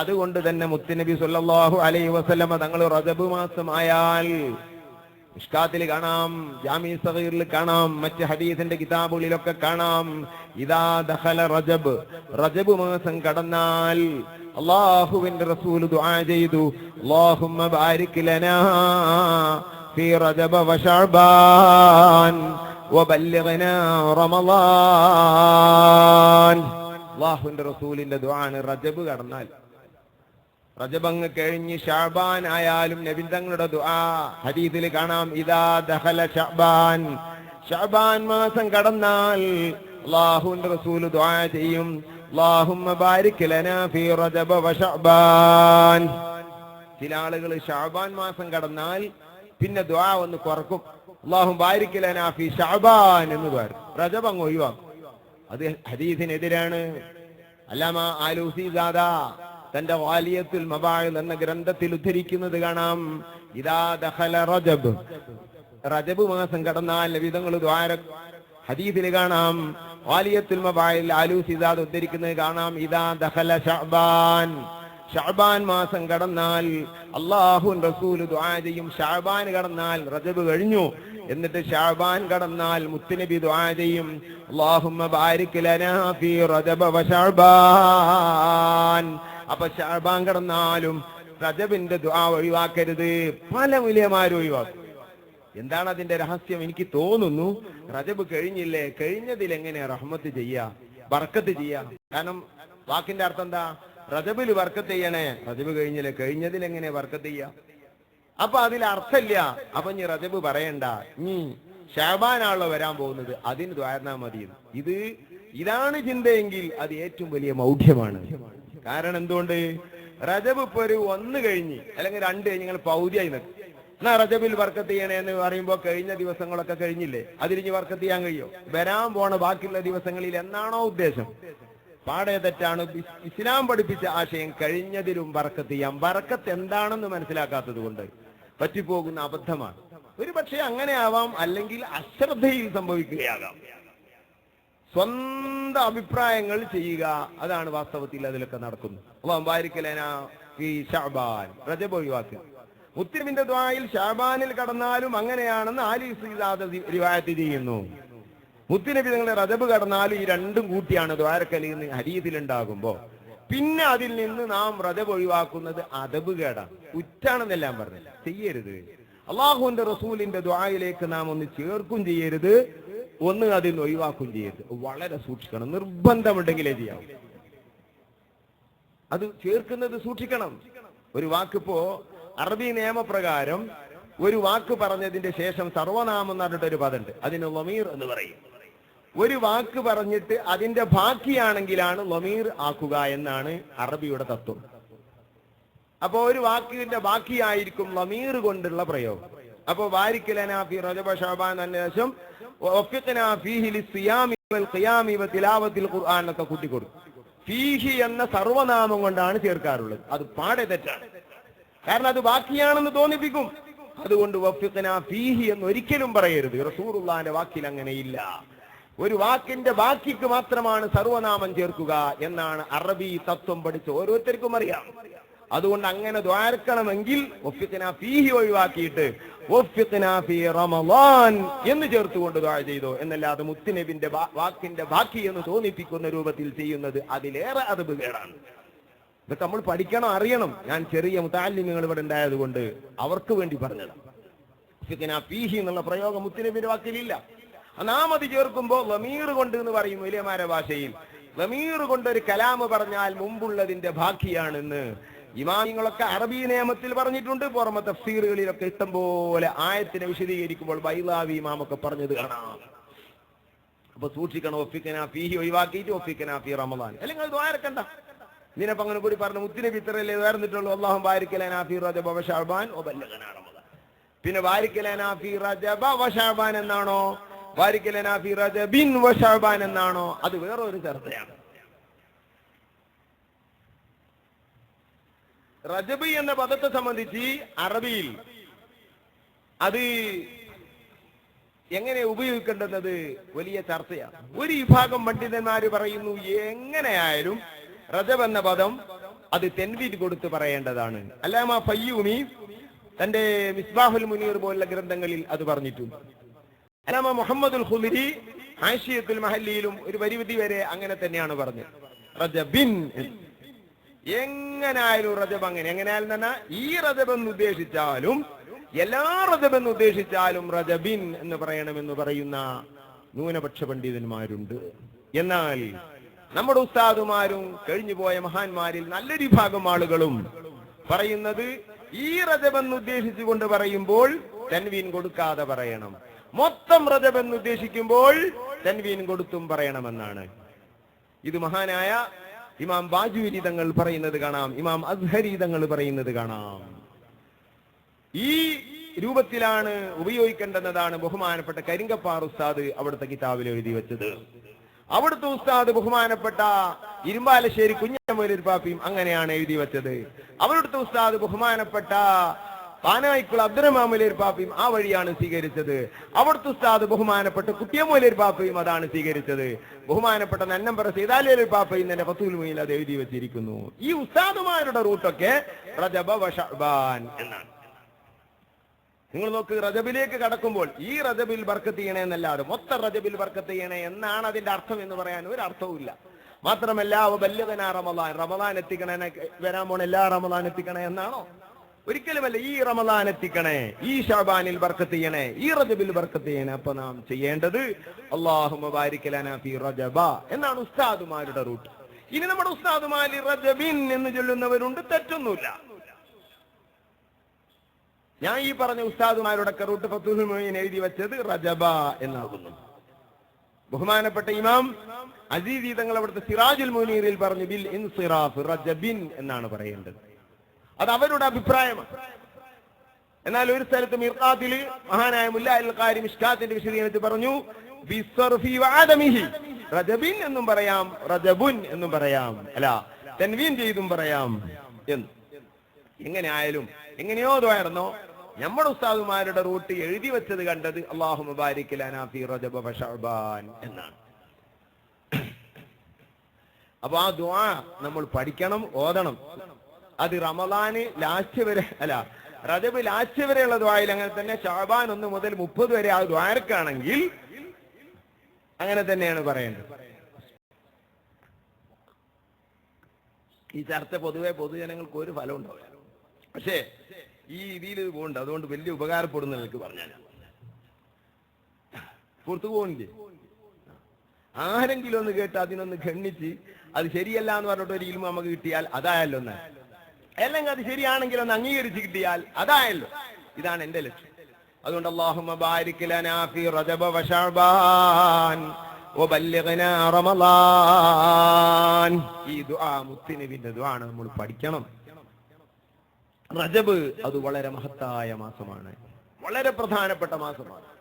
അതുകൊണ്ട് തന്നെ മുത്തുനബി സുല്ലാഹു അലൈ വസല്ലമ തങ്ങൾ റജബ് മാസമായാൽ ഇഷ്കാത്തിൽ കാണാം ജാമി സഹീറിൽ കാണാം മറ്റ് ഹദീസിന്റെ കിതാബുകളിലൊക്കെ കാണാം. ഇതാ ദഖല റജബ്. റജബ് മാസം കടന്നാൽ അള്ളാഹുവിന്റെ റസൂൽ ദുആ ചെയ്തു. അല്ലാഹുമ്മ ബാരിക് ലനാ ഫീ റജബ വശഅബാൻ വബല്ലിഗ്നാ റമളാൻ. അള്ളാഹുവിന്റെ റസൂലിന്റെ ദുആണ് റജബ് കടന്നാൽ. റജബ് അങ്ങ് കഴിഞ്ഞ് ഷാബാൻ ആയാലും നബിന്ദങ്ങളുടെ ദുആ ഹദീസിൽ കാണാം ഇദാ ദഹല ഷാബാൻ. ഷാബാൻ മാസം കടന്നാൽ അള്ളാഹുവിന്റെ റസൂൽ ദുആ ചെയ്യും. അല്ലാഹുമ്മ ബാരിക് ലനാ ഫീ റജബ വ ഷാബാൻ. ചില ആളുകൾ ഷാബാൻ മാസം കടന്നാൽ പിന്നെ ദുആ ഒന്ന് കുറക്കും. അല്ലാഹു ബാരിക് ലനാ ഫീ ഷഅബാൻ എന്ന് പറയും. റജബ് ഒഴിവാക്കും. അത് ഹദീസിനെതിരാണ്. അല്ലാമ ആലൂസി ദാദാ തന്റെ വാലിയത്തുൽ മബായിൽ എന്ന ഗ്രന്ഥത്തിൽ ഉദ്ധരിക്കുന്നത് കാണാം. ഇതാ ദഹല റജബ്. റജബ് മാസം കടന്നാൽ വിധങ്ങൾ ദ്വാര ഹദീസിൽ കാണാം. വാലിയത്തുൽ മബായിൽ ആലൂസി ദാദ് ഉദ്ധരിക്കുന്നത് കാണാം. ഇതാ ദഹല ഷഹബാൻ ഷാബാൻ മാസം കടന്നാൽ അള്ളാഹു റസൂൽ ദുആ ചെയ്യും. ഷഅബാൻ കടന്നാൽ റജബ് കഴിഞ്ഞു. എന്നിട്ട് ഷാബാൻ കടന്നാൽ മുത്തുനബി ദുആ ചെയ്യും. അല്ലാഹുമ്മ ബാരിക് ലനാ ഫീ റജബ വ വശഅബാൻ അപ്പൊ ഷഅബാൻ കിടന്നാലും റജബിന്റെ ദുആ ഒഴിവാക്കരുത്. പല മൂല്യമാരും ഒഴിവാക്കും. എന്താണ് അതിന്റെ രഹസ്യം? എനിക്ക് തോന്നുന്നു റജബ് കഴിഞ്ഞില്ലേ? കഴിഞ്ഞതിൽ എങ്ങനെ റഹ്മത്ത് ചെയ്യാ? ബർക്കത്ത് ചെയ്യാ? കാരണം വാക്കിന്റെ അർത്ഥം എന്താ? റജബിൽ വർക്കത്ത് ചെയ്യണേ. റജബ് കഴിഞ്ഞില്ലേ? കഴിഞ്ഞതിൽ എങ്ങനെ വർക്കത്ത് ചെയ്യാ? അപ്പൊ അതിൽ അർത്ഥമില്ല. അപ്പൊ ഇനി റജബ് പറയണ്ട. ഇനി ഷാബാനാണല്ലോ വരാൻ പോകുന്നത്. അതിന് ദ്വാരണ മതി ഇത് ഇതാണ് ചിന്തയെങ്കിൽ അത് ഏറ്റവും വലിയ മൗഢ്യമാണ്. കാരണം എന്തുകൊണ്ട്? റജബ് ഇപ്പൊ ഒരു ഒന്ന് കഴിഞ്ഞ് അല്ലെങ്കിൽ രണ്ട് കഴിഞ്ഞ് നിങ്ങൾ പൗതിയായി നിൽക്കും. എന്നാ റജബിൽ വർക്കത്ത് ചെയ്യണേ എന്ന് പറയുമ്പോ കഴിഞ്ഞ ദിവസങ്ങളൊക്കെ കഴിഞ്ഞില്ലേ? അതിരിഞ്ഞ് വർക്കത്ത് ചെയ്യാൻ കഴിയോ? വരാൻ പോണ ബാക്കിയുള്ള ദിവസങ്ങളിൽ എന്നാണോ ഉദ്ദേശം? പാടെ തെറ്റാണ്. ഇസ്ലാം പഠിപ്പിച്ച ആശയം കഴിഞ്ഞതിലും ബർക്കത്ത് ചെയ്യാം. ബർക്കത്ത് എന്താണെന്ന് മനസ്സിലാക്കാത്തത് കൊണ്ട് പറ്റിപ്പോകുന്ന അബദ്ധമാണ്. ഒരു പക്ഷേ അങ്ങനെ ആവാം അല്ലെങ്കിൽ അശ്രദ്ധയിൽ സംഭവിക്കുകയാകാം. സ്വന്തം അഭിപ്രായങ്ങൾ ചെയ്യുക. അതാണ് വാസ്തവത്തിൽ അതിലൊക്കെ നടക്കുന്നത് അപ്പൊ വാരിക്കലേന ഈ ഷാബാൻ റജബ് ഒഴിവാക്കുക. മുസ്ലിമിന്റെ ദ്വായിൽ ഷാബാനിൽ കടന്നാലും അങ്ങനെയാണെന്ന് ആലി ശ്രീദാദ റിവായത്ത് ചെയ്യുന്നു. മുത്തുനബി നിങ്ങളുടെ റജബ് കടന്നാലും ഈ രണ്ടും കൂട്ടിയാണ് ദ്വാരക്കലി നിന്ന് ഹരീതിലുണ്ടാകുമ്പോ പിന്നെ അതിൽ നിന്ന് നാം റജബ് ഒഴിവാക്കുന്നത് അതബ് കേടാണ്. ഉറ്റാണെന്നെല്ലാം പറഞ്ഞില്ല. ചെയ്യരുത്. അള്ളാഹുവിന്റെ റസൂലിന്റെ ദ്വായിലേക്ക് നാം ഒന്ന് ചേർക്കും ചെയ്യരുത്. ഒന്ന് അതിൽ നിന്ന് ഒഴിവാക്കും ചെയ്യരുത്. വളരെ സൂക്ഷിക്കണം. നിർബന്ധമുണ്ടെങ്കിലേ ചെയ്യാം അത് ചേർക്കുന്നത് സൂക്ഷിക്കണം. ഒരു വാക്കിപ്പോ അറബി നിയമപ്രകാരം ഒരു വാക്ക് പറഞ്ഞതിന്റെ ശേഷം സർവനാമം എന്ന് പറഞ്ഞിട്ട് ഒരു പദമുണ്ട്. അതിന് ലമീർ എന്ന് പറയും. ഒരു വാക്ക് പറഞ്ഞിട്ട് അതിന്റെ ബാക്കിയാണെങ്കിലാണ് ലമീർ ആക്കുക എന്നാണ് അറബിയുടെ തത്വം. അപ്പൊ ഒരു വാക്കിന്റെ ബാക്കിയായിരിക്കും ലമീർ കൊണ്ടുള്ള പ്രയോഗം. അപ്പൊ വാരിക്കലനാഫി റജബ ഷാബാൻ എന്ന എന്നൊക്കെ കൂട്ടിക്കൊടുക്കും. ഫീഹി എന്ന സർവനാമം കൊണ്ടാണ് ചേർക്കാറുള്ളത്. അത് പാടെ തെറ്റാണ്. കാരണം അത് ബാക്കിയാണെന്ന് തോന്നിപ്പിക്കും. അതുകൊണ്ട് വഫിഖ്നാ ഫീഹി എന്ന് ഒരിക്കലും പറയരുത്. റസൂറുള്ളാന്റെ വാക്കിൽ അങ്ങനെയില്ല. ഒരു വാക്കിന്റെ ബാക്കിക്ക് മാത്രമാണ് സർവനാമം ചേർക്കുക എന്നാണ് അറബി തത്വം പഠിച്ച ഓരോരുത്തർക്കും അറിയാം. അതുകൊണ്ട് അങ്ങനെ ദ്വാരക്കണമെങ്കിൽ ഫീഹി ഒഴിവാക്കിയിട്ട് എന്ന് ചേർത്തുകൊണ്ട് ദ്വാര ചെയ്തു. എന്നല്ലാതെ മുത്തുനബിന്റെ വാക്കിന്റെ ബാക്കി എന്ന് തോന്നിപ്പിക്കുന്ന രൂപത്തിൽ ചെയ്യുന്നത് അതിലേറെ അത് കേടാണ്. ഇതൊക്കെ നമ്മൾ പഠിക്കണം അറിയണം. ഞാൻ ചെറിയ മുത്താലിമ്യങ്ങൾ ഇവിടെ ഉണ്ടായത് കൊണ്ട് അവർക്ക് വേണ്ടി പറഞ്ഞതാണ്. ഫീഹി എന്നുള്ള പ്രയോഗം മുത്തുനബിന്റെ വാക്കിലില്ല. നാം അത് ചേർക്കുമ്പോ ലമീർ കൊണ്ട് എന്ന് പറയും വലിയമാരെ ഭാഷയിൽ. ലമീർ കൊണ്ട് ഒരു കലാമ് പറഞ്ഞാൽ മുമ്പുള്ളതിന്റെ ബാക്കിയാണെന്ന് ഇമാമിങ്ങളൊക്കെ അറബി നിയമത്തിൽ പറഞ്ഞിട്ടുണ്ട്. പുറമെ തഫ്സീറുകളിലൊക്കെ ഇഷ്ടം പോലെ ആയത്തിനെ വിശദീകരിക്കുമ്പോൾ ബൈലാവി ഇമാമൊക്കെ പറഞ്ഞത് കാണാം. അപ്പൊ സൂക്ഷിക്കണം. ഒഫിക്കന ഫീഹി ഒഴിവാക്കിയിട്ട് ഒഫിക്കന ഫീ റമദാൻ. അല്ലെങ്കിൽ ദ്വാരക്കണ്ട. ഇതിനപ്പം അങ്ങനെ കൂടി പറഞ്ഞു മുത്തിനബി ഇത്രയല്ലേ വേർന്നിട്ടുള്ളൂ അള്ളാഹു ബാരിക്കലന ഫീ റജബ വ ശഅബാൻ വ ബല്ലഗന റമദാൻ. പിന്നെ ബാരിക്കലന ഫീ റജബ വ ശഅബാൻ എന്നാണോ? ബാരിക്കലന ഫീ റജബിൻ വ ശഅബാൻ എന്നാണോ? അത് വേറൊരു ചർച്ചയാണ്. റജബ് എന്ന പദത്തെ സംബന്ധിച്ച് അറബിയിൽ അത് എങ്ങനെ ഉപയോഗിക്കേണ്ടത് വലിയ ചർച്ചയാണ്. ഒരു വിഭാഗം പണ്ഡിതന്മാര് പറയുന്നു എങ്ങനെയായാലും റജബ് എന്ന പദം അത് തെൻവീറ്റ് കൊടുത്ത് പറയേണ്ടതാണ്. അല്ലാമ ഫയ്യൂമി തന്റെ മിസ്ബാഹുൽ മുനീർ പോലുള്ള ഗ്രന്ഥങ്ങളിൽ അത് പറഞ്ഞിട്ടുണ്ട്. അല്ലാമ മുഹമ്മദുൽ ഖുലിരി ഹാഷിയത്തുൽ മഹല്ലിയിലും ഒരു പരിമിതി വരെ അങ്ങനെ തന്നെയാണ് പറഞ്ഞത്. റജബിൻ. എങ്ങനായാലും റജബ് അങ്ങനെ എങ്ങനെയായാലും തന്നെ ഈ റജബ് എന്ന് ഉദ്ദേശിച്ചാലും എല്ലാ റജബ് എന്ന് ഉദ്ദേശിച്ചാലും റജബിൻ എന്ന് പറയണമെന്ന് പറയുന്ന ന്യൂനപക്ഷ പണ്ഡിതന്മാരുണ്ട്. എന്നാൽ നമ്മുടെ ഉസ്താദുമാരും കഴിഞ്ഞുപോയ മഹാന്മാരിൽ നല്ലൊരു ഭാഗം ആളുകളും പറയുന്നത് ഈ റജബ് എന്ന് ഉദ്ദേശിച്ചുകൊണ്ട് പറയുമ്പോൾ തൻവീൻ കൊടുക്കാതെ പറയണം. മൊത്തം റജബ് എന്ന് ഉദ്ദേശിക്കുമ്പോൾ തൻവീൻ കൊടുത്തും പറയണമെന്നാണ്. ഇത് മഹാനായ ഇമാം ബാജുരി തങ്ങൾ പറയുന്നത് കാണാം ഇമാം അസ്ഹരി തങ്ങൾ പറയുന്നത് കാണാം. ഈ രൂപത്തിലാണ് ഉപയോഗിക്കേണ്ടെന്നതാണ് ബഹുമാനപ്പെട്ട കരിങ്കപ്പാർ ഉസ്താദ് അവിടുത്തെ കിതാബിൽ എഴുതി വെച്ചത്. അവിടുത്തെ ഉസ്താദ് ബഹുമാനപ്പെട്ട ഇരുമ്പാലശ്ശേരി കുഞ്ഞമൂലർ പാപ്പിയും അങ്ങനെയാണ് എഴുതി വെച്ചത്. അവിടുത്തെ ഉസ്താദ് ബഹുമാനപ്പെട്ട പാനായിക്കുള അബ്ദുറഹ്മാമുലേർ പാപ്പയും ആ വഴിയാണ് സ്വീകരിച്ചത്. അവിടുത്തെ ഉസ്താദ് ബഹുമാനപ്പെട്ട കുട്ടിയമൂലേർ പാപ്പയും അതാണ് സ്വീകരിച്ചത്. ബഹുമാനപ്പെട്ട നന്നമ്പറ സീതാലേലർ പാപ്പയും തന്നെ ഫത്തുൽ മുയിൽ അത് എഴുതി വെച്ചിരിക്കുന്നു. ഈ ഉസ്താദുമാരുടെ റൂട്ടൊക്കെ റജബ വഷബാൻ എന്നാണ്. നിങ്ങൾ നോക്ക് റജബിലേക്ക് കടക്കുമ്പോൾ ഈ റജബിൽ ബർക്കത്ത് ചെയ്യണേ എന്നല്ലാതെ മൊത്തം റജബിൽ ബർക്കത്ത് ചെയ്യണേ എന്നാണ് അതിന്റെ അർത്ഥം എന്ന് പറയാൻ ഒരു അർത്ഥവുമില്ല മാത്രമല്ല അവ ബല്യതനാ റമദാൻ. റമദാൻ എത്തിക്കണേ വരാൻ പോണ എല്ലാ റമദാൻ എത്തിക്കണേ എന്നാണോ? ഒരിക്കലുമല്ല ഈ റമദാൻ എത്തിക്കണേ ഈ ഷാബാനിൽ ബർക്കത്ത് ചെയ്യണേ ഈ റജബിൽ ബർക്കത്ത് ചെയ്യണേ. അപ്പൊ നാം ചെയ്യേണ്ടത് റജബ എന്നാണ് ഉസ്താദുമാരുടെ റൂട്ട്. ഇനി നമ്മുടെ ഉസ്താദുമാരി റജബിൻ എന്ന് ചൊല്ലുന്നവരുണ്ട് തെറ്റൊന്നുമില്ല. ഞാൻ ഈ പറഞ്ഞ ഉസ്താദുമാരുടെ റൂട്ട് ഫത്തുൽ എഴുതി വെച്ചത് റജബ എന്നാകുന്നു. ബഹുമാനപ്പെട്ട ഇമാം അസീദി തങ്ങൾ അവിടുത്തെ സിറാജുൽ മുനീറിൽ പറഞ്ഞു ബിൽ ഇൻസിറാഫ് റജബിൻ എന്നാണ് പറയേണ്ടത്. അത് അവരുടെ അഭിപ്രായമാണ്. എന്നാൽ ഒരു സ്ഥലത്ത് മിർഖാത്തിൽ മഹാനായ മുല്ല മിഷ്കാത്തിന്റെ വിശദീകരണത്തിൽ പറഞ്ഞു. റജബിൻ എന്നും പറയാം റജബുൻ എന്നും പറയാം അല്ല തൻവീൻ ചെയ്തും പറയാം എന്ന്. എങ്ങനെ ആയാലും എങ്ങനെയോ അതുമായിരുന്നോ നമ്മുടെ ഉസ്താദുമാരുടെ റൂട്ട് എഴുതി വെച്ചത് കണ്ടത് അള്ളാഹു മുബാരിക്കലാനാഫി റജബ വശഅബാൻ എന്നാണ്. അപ്പൊ ആ ദുആ നമ്മൾ പഠിക്കണം ഓതണം. അത് റമദാന് ലാസ്റ്റ് വരെ അല്ല റജബ് ലാസ്റ്റ് വരെയുള്ള ദ്വായിൽ അങ്ങനെ തന്നെ ഷാബാൻ ഒന്ന് മുതൽ മുപ്പത് വരെ ആ ദ്വാരക്കാണെങ്കിൽ അങ്ങനെ തന്നെയാണ് പറയേണ്ടത്. ഈ ചർച്ച പൊതുവെ പൊതുജനങ്ങൾക്ക് ഒരു ഫലം ഉണ്ടാവില്ല. പക്ഷേ ഈ രീതിയിൽ ഇത് പോകുന്നുണ്ട് അതുകൊണ്ട് വലിയ ഉപകാരപ്പെടുന്ന എനിക്ക് പറഞ്ഞാൽ പുറത്തു പോകുന്നില്ലേ ആരെങ്കിലും ഒന്ന് കേട്ട് അതിനൊന്ന് ഖണ്ണിച്ച് അത് ശരിയല്ല എന്ന് പറഞ്ഞിട്ട് ഒരു ഇൽമ നമുക്ക് കിട്ടിയാൽ അതായല്ലോ ഒന്ന് അല്ലെങ്കിൽ അത് ശരിയാണെങ്കിൽ ഒന്ന് അംഗീകരിച്ച് കിട്ടിയാൽ അതായല്ലോ. ഇതാണ് എന്റെ ലക്ഷ്യം. അതുകൊണ്ട് ഫീ റജബ റമളാൻ. ഈ ദുആ നമ്മൾ പഠിക്കണം. റജബ് അത് വളരെ മഹത്തായ മാസമാണ്. വളരെ പ്രധാനപ്പെട്ട മാസമാണ്.